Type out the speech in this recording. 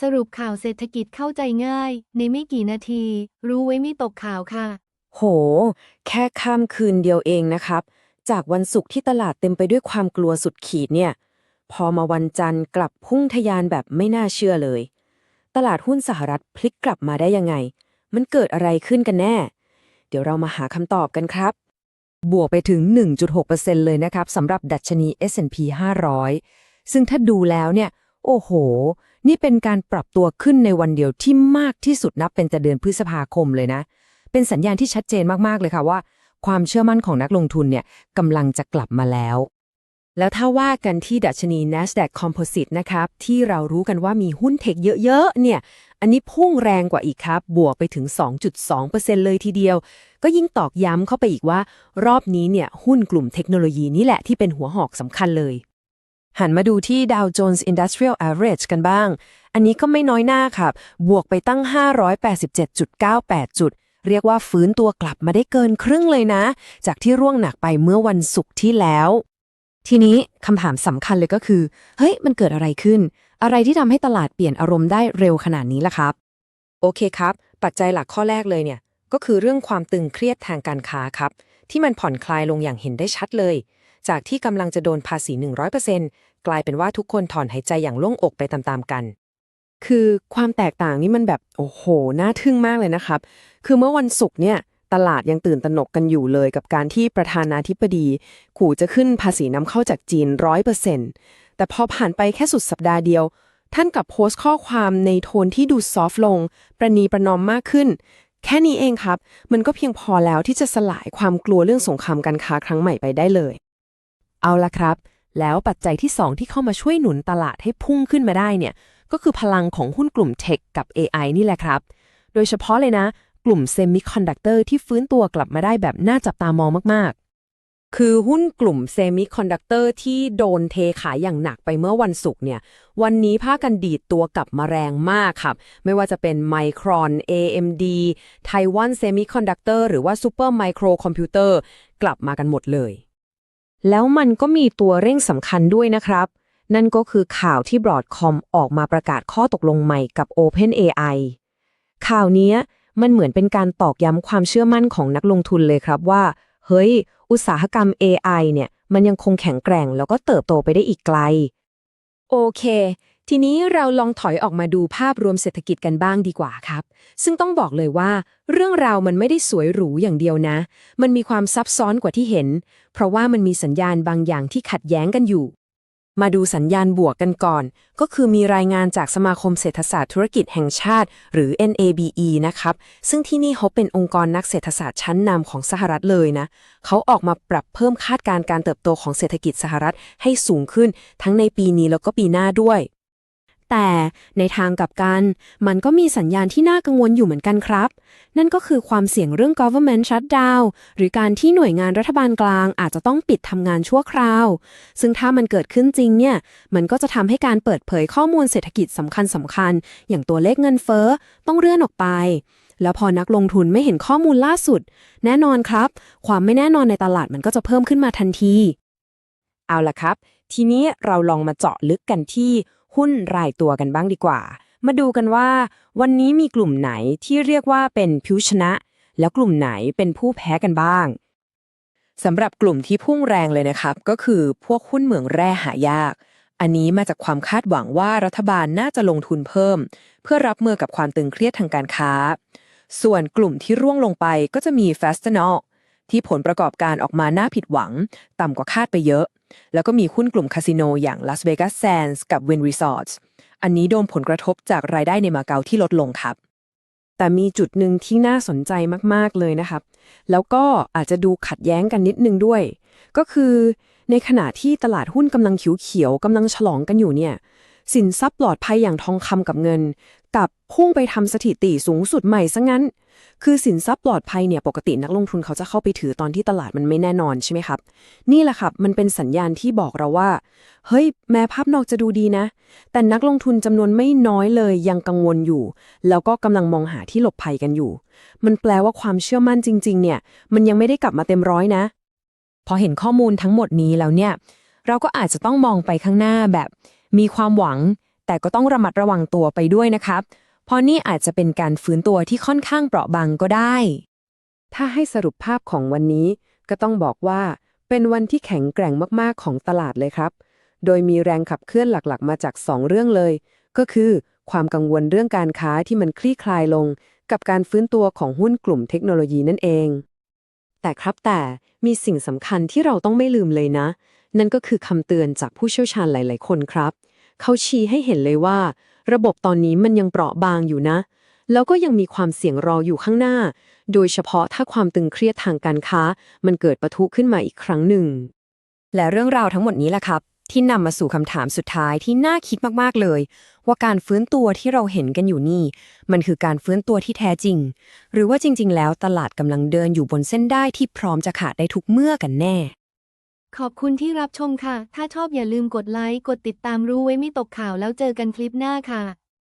สรุปข่าวเศรษฐกิจเข้าใจง่าย ในไม่กี่นาที รู้ไว้ไม่ตกข่าวค่ะ โห แค่ข้ามคืนเดียวเองนะครับ จากวันศุกร์ที่ตลาดเต็มไปด้วยความกลัวสุดขีดเนี่ย พอมาวันจันทร์กลับพุ่งทะยานแบบไม่น่าเชื่อเลย ตลาดหุ้นสหรัฐพลิกกลับมาได้ยังไง มันเกิดอะไรขึ้นกันแน่ เดี๋ยวเรามาหาคำตอบกันครับ บวกไปถึง 1.6%เลยนะครับสำหรับดัชนี S&P 500 ซึ่งถ้าดูแล้วเนี่ย โอ้โห นี่เป็นการปรับตัวขึ้นในวันเดียวที่มากที่สุดนับเป็นแต่เดือนพฤษภาคมเลยนะ เป็นสัญญาณที่ชัดเจนมากๆเลยค่ะว่า ความเชื่อมั่นของนักลงทุนเนี่ยกำลังจะกลับมาแล้ว แล้วถ้าว่ากันที่ดัชนี NASDAQ Composite นะครับ ที่เรารู้กันว่ามีหุ้นเทคเยอะๆ เนี่ย อันนี้พุ่งแรงกว่าอีกครับ บวกไปถึง 2.2%เลยทีเดียว ก็ยิ่งตอกย้ำเข้าไปอีกว่า รอบนี้เนี่ยหุ้นกลุ่มเทคโนโลยีนี่แหละที่เป็นหัวหอกสำคัญเลย หันมาดูที่ Dow Jones Industrial Average กันบ้าง อันนี้ก็ไม่น้อยหน้าครับ บวกไปตั้ง 587.98 จุด เรียกว่าฟื้นตัวกลับมาได้เกินครึ่งเลยนะ จากที่ร่วงหนักไปเมื่อวันศุกร์ที่แล้ว ทีนี้คำถามสำคัญเลยก็คือ เฮ้ย มันเกิดอะไรขึ้น อะไรที่ทำให้ตลาดเปลี่ยนอารมณ์ได้เร็วขนาดนี้ล่ะครับ โอเคครับ ปัจจัยหลักข้อแรกเลยเนี่ย ก็คือเรื่องความตึงเครียดทางการค้าครับ ที่มันผ่อนคลายลงอย่างเห็นได้ชัดเลยจากที่กำลังจะโดนภาษี 100% กลายเป็นว่าทุกคนถอนหายใจอย่างโล่งอกไปตามๆกัน คือความแตกต่างนี่มันแบบโอ้โห น่าทึ่งมากเลยนะครับ คือเมื่อวันศุกร์เนี่ยตลาดยังตื่นตระหนกกันอยู่เลยกับการที่ประธานาธิบดี ขู่จะขึ้นภาษีนำเข้าจากจีน100%แต่พอผ่านไปแค่สุดสัปดาห์เดียว ท่านกลับโพสต์ข้อความในโทนที่ดูซอฟต์ลง ประนีประนอมมากขึ้น แค่นี้เองครับ มันก็เพียงพอแล้วที่จะสลายความกลัวเรื่องสงครามการค้าครั้งใหม่ไปได้เลย เอาละครับ แล้วปัจจัยที่ 2 ที่เข้ามาช่วยหนุนตลาดให้พุ่งขึ้นมาได้เนี่ยก็คือพลังของหุ้นกลุ่มเทคกับ AI นี่แหละครับ โดยเฉพาะเลยนะ กลุ่มเซมิคอนดักเตอร์ที่ฟื้นตัวกลับมาได้แบบน่าจับตามองมากๆ คือหุ้นกลุ่มเซมิคอนดักเตอร์ที่โดนเทขายอย่างหนักไปเมื่อวันศุกร์เนี่ย วันนี้ภาคกันดีดตัวกลับมาแรงมากครับ ไม่ว่าจะเป็น Micron AMD Taiwan Semiconductor หรือว่า Super Micro Computer กลับมากันหมดเลย แล้วมันก็มีตัวเร่งสำคัญด้วยนะครับ นั่นก็คือข่าวที่ Broadcom ออกมาประกาศข้อตกลงใหม่กับ OpenAI ข่าวนี้มันเหมือนเป็นการตอกย้ำความเชื่อมั่นของนักลงทุนเลยครับว่า เฮ้ย อุตสาหกรรม AI เนี่ย มันยังคงแข็งแกร่งแล้วก็เติบโตไปได้อีกไกล โอเค ทีนี้เราลองถอยออกมาดูภาพรวมเศรษฐกิจกันบ้างดีกว่าครับ ซึ่งต้องบอกเลยว่า เรื่องราวมันไม่ได้สวยหรูอย่างเดียวนะ มันมีความซับซ้อนกว่าที่เห็น เพราะว่ามันมีสัญญาณบางอย่างที่ขัดแย้งกันอยู่ มาดูสัญญาณบวกกันก่อน ก็คือมีรายงานจากสมาคมเศรษฐศาสตร์ธุรกิจแห่งชาติ หรือ NABE นะครับ ซึ่งที่นี่เขาเป็นองค์กรนักเศรษฐศาสตร์ชั้นนำของสหรัฐเลยนะ เขาออกมาปรับเพิ่มคาดการณ์การเติบโตของเศรษฐกิจสหรัฐให้สูงขึ้น ทั้งในปีนี้แล้วก็ปีหน้าด้วย แต่ในทางกลับกัน มันก็มีสัญญาณที่น่ากังวลอยู่เหมือนกันครับ นั่นก็คือความเสี่ยงเรื่อง government shutdown หรือการที่หน่วยงานรัฐบาลกลางอาจจะต้องปิดทำงานชั่วคราว ซึ่งถ้ามันเกิดขึ้นจริงเนี่ย มันก็จะทำให้การเปิดเผยข้อมูลเศรษฐกิจสำคัญสำคัญ อย่างตัวเลขเงินเฟ้อต้องเลื่อนออกไป แล้วพอนักลงทุนไม่เห็นข้อมูลล่าสุด แน่นอนครับ ความไม่แน่นอนในตลาดมันก็จะเพิ่มขึ้นมาทันที เอาล่ะครับ ทีนี้เราลองมาเจาะลึกกันที่ หุ้นรายตัวกันบ้างดีกว่า มาดูกันว่า วันนี้มีกลุ่มไหนที่เรียกว่าเป็นผู้ชนะ แล้วกลุ่มไหนเป็นผู้แพ้กันบ้างสำหรับกลุ่มที่พุ่งแรงเลยนะครับ ก็คือพวกหุ้นเหมืองแร่หายาก อันนี้มาจากความคาดหวังว่ารัฐบาลน่าจะลงทุนเพิ่ม เพื่อรับมือกับความตึงเครียดทางการค้า ส่วนกลุ่มที่ร่วงลงไปก็จะมี f a s t e n o l ที่ผลประกอบการออกมาน่าผิดหวัง ต่ำกว่าคาดไปเยอะ แล้วก็มีหุ้นกลุ่มคาสิโนอย่าง Las Vegas Sands กับ Wynn Resorts อันนี้โดนผลกระทบจากรายได้ในมาเก๊าที่ลดลงครับ แต่มีจุดหนึ่งที่น่าสนใจมากๆเลยนะครับ แล้วก็อาจจะดูขัดแย้งกันนิดนึงด้วย ก็คือในขณะที่ตลาดหุ้นกำลังเขียวๆกำลังฉลองกันอยู่เนี่ย สินทรัพย์ปลอดภัยอย่างทองคำกับเงินกลับพุ่งไปทำสถิติสูงสุดใหม่ซะงั้น คือสินทรัพย์ปลอดภัยเนี่ยปกตินักลงทุนเขาจะเข้าไปถือตอนที่ตลาดมันไม่แน่นอนใช่ไหมครับ นี่แหละครับ มันเป็นสัญญาณที่บอกเราว่า เฮ้ย แม้ภาพนอกจะดูดีนะ แต่นักลงทุนจำนวนไม่น้อยเลยยังกังวลอยู่ แล้วก็กำลังมองหาที่หลบภัยกันอยู่ มันแปลว่าความเชื่อมั่นจริง ๆ เนี่ย มันยังไม่ได้กลับมาเต็มร้อยนะ พอเห็นข้อมูลทั้งหมดนี้แล้วเนี่ย เราก็อาจจะต้องมองไปข้างหน้าแบบ มีความหวัง แต่ก็ต้องระมัดระวังตัวไปด้วยนะครับ เพราะนี่อาจจะเป็นการฟื้นตัวที่ค่อนข้างเปราะบางก็ได้ ถ้าให้สรุปภาพของวันนี้ ก็ต้องบอกว่า เป็นวันที่แข็งแกร่งมากๆของตลาดเลยครับ โดยมีแรงขับเคลื่อนหลักๆ มาจาก 2 เรื่องเลย ก็คือความกังวลเรื่องการค้าที่มันคลี่คลายลง กับการฟื้นตัวของหุ้นกลุ่มเทคโนโลยีนั่นเอง แต่ครับแต่มีสิ่งสำคัญที่เราต้องไม่ลืมเลยนะ นั่นก็คือคำเตือนจากผู้เชี่ยวชาญหลาย ๆ คนครับ เขาชี้ให้เห็นเลยว่า ระบบตอนนี้มันยังเปราะบางอยู่นะ แล้วก็ยังมีความเสี่ยงรออยู่ข้างหน้า โดยเฉพาะถ้าความตึงเครียดทางการค้า มันเกิดปะทุขึ้นมาอีกครั้งหนึ่ง และเรื่องราวทั้งหมดนี้แหละครับ ที่นำมาสู่คำถามสุดท้ายที่น่าคิดมาก ๆ เลย ว่าการฟื้นตัวที่เราเห็นกันอยู่นี่ มันคือการฟื้นตัวที่แท้จริง หรือว่าจริง ๆ แล้วตลาดกำลังเดินอยู่บนเส้นได้ที่พร้อมจะขาดได้ทุกเมื่อกันแน่ ขอบคุณที่รับชมค่ะ ถ้าชอบอย่าลืมกดไลค์ กดติดตามรู้ไว้ไม่ตกข่าวแล้วเจอกันคลิปหน้าค่ะ